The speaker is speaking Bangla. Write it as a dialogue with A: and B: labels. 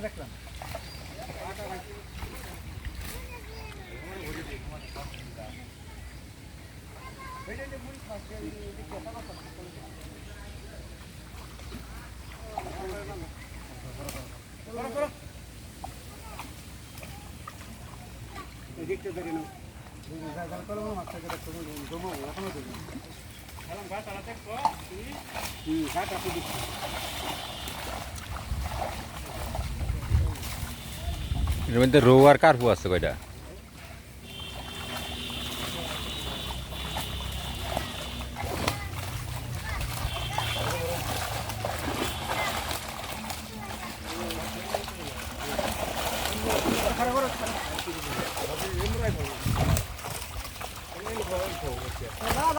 A: দেখলাম Veja de muito mais que
B: ele
C: এর মধ্যে রৌ আর কার্পু আছে কয়টা?
B: 太可，你喝一口，我天。